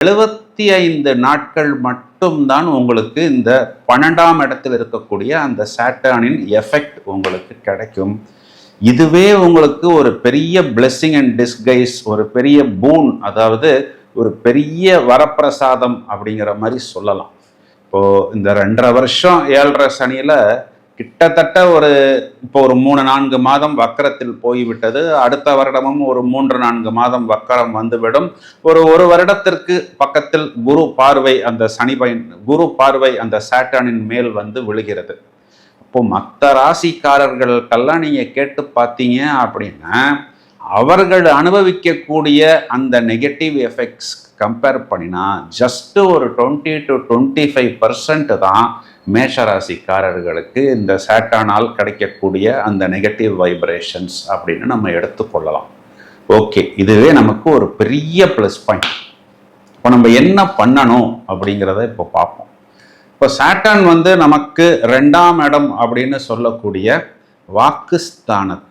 எழுபத்தி ஐந்து நாட்கள் மட்டும்தான் உங்களுக்கு இந்த பன்னெண்டாம் இடத்தில் இருக்கக்கூடிய அந்த சாட்டானின் எஃபெக்ட் உங்களுக்கு கிடைக்கும். இதுவே உங்களுக்கு ஒரு பெரிய பிளெஸ்ஸிங் அண்ட் டிஸ்கைஸ் ஒரு பெரிய பூன் அதாவது ஒரு பெரிய வரப்பிரசாதம் அப்படிங்கிற மாதிரி சொல்லலாம். இப்போ இந்த ரெண்டரை வருஷம் ஏழரை சனியில கிட்டத்தட்ட ஒரு இப்போ ஒரு மூணு நான்கு மாதம் வக்கரத்தில் போய்விட்டது. அடுத்த வருடமும் ஒரு மூன்று நான்கு மாதம் வக்கரம் வந்துவிடும். ஒரு ஒரு வருடத்திற்கு பக்கத்தில் குரு பார்வை அந்த சனி பயன் குரு பார்வை அந்த சாட்டானின் மேல் வந்து விழுகிறது. அப்போ மற்ற ராசிக்காரர்களுக்கெல்லாம் நீங்க கேட்டு பார்த்தீங்க அப்படின்னா அவர்கள் அனுபவிக்கக்கூடிய அந்த நெகட்டிவ் எஃபெக்ட்ஸ் கம்பேர் பண்ணினா ஜஸ்ட் ஒரு twenty to twenty five percent தான் மேஷராசிக்காரர்களுக்கு இந்த சேட்டானால் கிடைக்கக்கூடிய அந்த நெகட்டிவ் வைப்ரேஷன்ஸ் அப்படின்னு நம்ம எடுத்துக்கொள்ளலாம். ஓகே இதுவே நமக்கு ஒரு பெரிய ப்ளஸ் பாயிண்ட் இப்போ நம்ம என்ன பண்ணணும் அப்படிங்கிறத இப்போ பார்ப்போம். இப்போ சேட்டான் வந்து நமக்கு ரெண்டாம் இடம் அப்படின்னு சொல்லக்கூடிய வாக்குஸ்தானத்தை